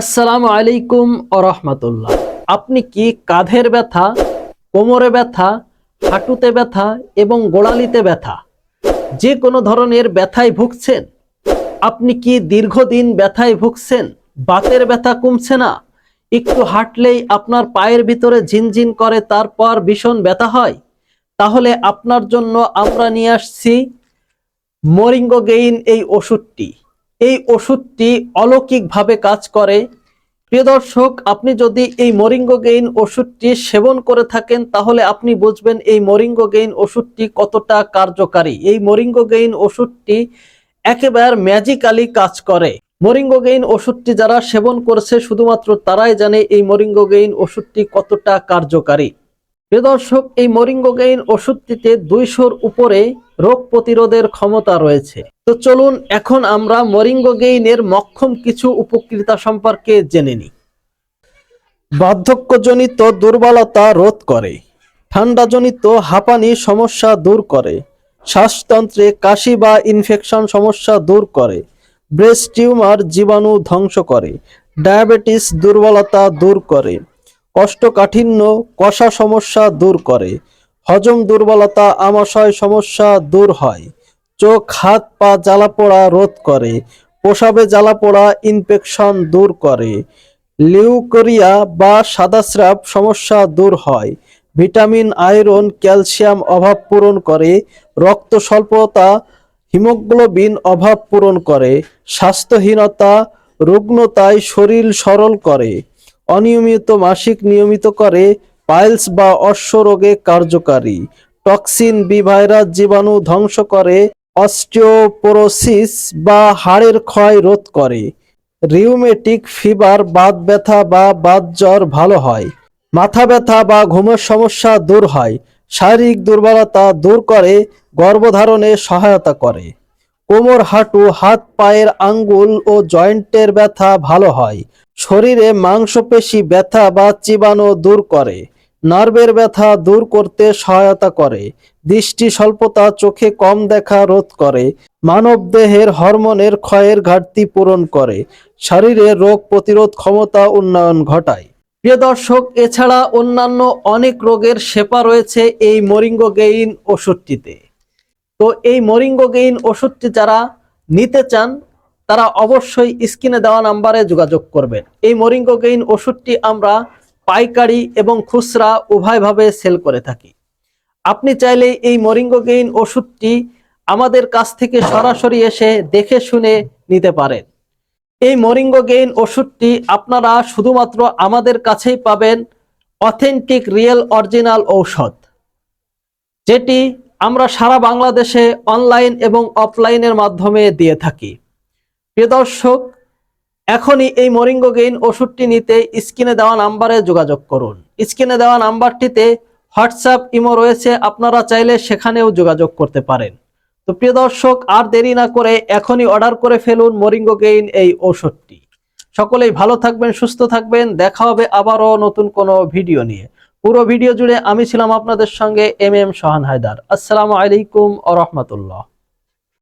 আসসালামু আলাইকুম রহমতুল্লাহ। আপনি কি কাঁধের ব্যথা, কোমরে ব্যথা, হাঁটুতে ব্যথা এবং গোড়ালিতে ব্যথা, যে কোনো ধরনের ব্যথায় ভুগছেন? আপনি কি দীর্ঘদিন ব্যথায় ভুগছেন? বাতের ব্যথা কমছে না? একটু হাঁটলেই আপনার পায়ের ভিতরে ঝিনঝিন করে, তারপর ভীষণ ব্যথা হয়? তাহলে আপনার জন্য আমরা নিয়ে আসছি মরিঙ্গো গেইন এই ওষুধটি। এই ওষুধটি অলৌকিকভাবে কাজ করে। প্রিয় দর্শক, আপনি যদি এই মরিঙ্গো গেইন ওষুধটি সেবন করে থাকেন, তাহলে আপনি বুঝবেন এই মরিঙ্গো গেইন ওষুধটি কতটা কার্যকারী। এই মরিঙ্গো গেইন ওষুধটি একেবারে ম্যাজিক্যালি কাজ করে। মরিঙ্গো গেইন ওষুধটি যারা সেবন করেছে, শুধুমাত্র তারাই জানে এই মরিঙ্গো গেইন ওষুধটি কতটা কার্যকারী। প্রিয় দর্শক, এই মরিঙ্গো গেইন ওষুধটিতে দুইশোর উপরে রোগ প্রতিরোধের ক্ষমতা রয়েছে। তো চলুন, এখন আমরা মরিঙ্গো গেইনের মক্ষম কিছু উপকৃতা সম্পর্কে জেনে নিই। বার্ধক্যজনিত দুর্বলতা রোধ করে, ঠান্ডাজনিত হাঁপানি সমস্যা দূর করে, শ্বাসতন্ত্রে কাশি বা ইনফেকশন সমস্যা দূর করে, ব্রেস্ট টিউমার জীবাণু ধ্বংস করে, ডায়াবেটিস দুর্বলতা দূর করে, কোষ্ঠকাঠিন্য কষা সমস্যা দূর করে হজম দুর্বলতা আমাশয় সমস্যা দূর হয়। চোখ, হাত, পা জ্বালাপোড়া রোধ করে। প্রসাবে জ্বালাপোড়া ইনফেকশন দূর করে। লিউকোরিয়া বা সাদাস্রাব সমস্যা দূর হয়। ভিটামিন, আয়রন, ক্যালসিয়াম অভাব পূরণ করে। রক্ত স্বল্পতা, হিমোগ্লোবিন অভাব পূরণ করে। স্বাস্থ্যহীনতা রুগ্নতায় শরীর সরল করে। অনিয়মিত মাসিক নিয়মিত করে। পাইলস বা অশ্ব রোগে কার্যকারী। টক্সিন বি ভাইরাস জীবাণু ধ্বংস করে, অস্টিওপোরোসিস বা হাড়ের ক্ষয় রোধ করে। রিউমেটিক ফিভার, বাত ব্যথা বা বাত জ্বর ভালো হয়। মাথা ব্যথা বা ঘুমের সমস্যা দূর হয়। শারীরিক দুর্বলতা দূর করে, গর্ভধারণে সহায়তা করে। কোমর হাঁটু, হাত পায়ের আঙ্গুল ও জয়েন্টের ব্যথা ভালো হয়। শরীরে মাংসপেশি ব্যথা বা চিবানো দূর করে। নার্ভের ব্যথা দূর করতে সহায়তা করে। দৃষ্টি স্বল্পতা, চোখে কম দেখা রোধ করে। মানব দেহের হরমোনের ক্ষয়ের ঘাটতি পূরণ করে। শরীরে রোগ প্রতিরোধ ক্ষমতা উন্নয়ন ঘটায়। প্রিয় দর্শক, এছাড়া অন্যান্য অনেক রোগের সেপা রয়েছে এই মরিঙ্গো গেইন ওষুধটিতে। তো এই মরিঙ্গো গেইন ওষুধটি যারা নিতে চান, তারা অবশ্যই স্ক্রিনে দেওয়া নাম্বারে যোগাযোগ করবেন। এই মরিঙ্গো গেইন ওষুধটি আমরা পাইকারি এবং খুচরা উভয়ভাবে সেল করে থাকি। আপনি চাইলে এই মরিঙ্গো গেইন ওষুধটি আমাদের কাছ থেকে সরাসরি এসে দেখে শুনে নিতে পারেন। এই মরিঙ্গো গেইন ওষুধটি আপনারা শুধুমাত্র আমাদের কাছেই পাবেন অথেন্টিক রিয়েল অরিজিনাল ঔষধ, যেটি আমরা সারা বাংলাদেশে অনলাইন এবং অফলাইনের মাধ্যমে দিয়ে থাকি। প্রিয় দর্শক এখনই এই মরিঙ্গো গেইন ওষুধটি নিতে স্ক্রিনে দেওয়া নাম্বারে যোগাযোগ করুন। স্ক্রিনে দেওয়া নাম্বারটিতে হোয়াটসঅ্যাপ, ইমো রয়েছে, আপনারা চাইলে সেখানেও যোগাযোগ করতে পারেন। তো প্রিয় দর্শক, আর দেরি না করে এখনই অর্ডার করে ফেলুন মরিঙ্গো গেইন এই ওষুধটি। সকলেই ভালো থাকবেন, সুস্থ থাকবেন, দেখা হবে আবারও নতুন কোনো ভিডিও নিয়ে। পুরো ভিডিও জুড়ে আমি ছিলাম আপনাদের সঙ্গে এম এম সোহান হায়দার। আসসালামু আলাইকুম আ রহমতুল্লাহ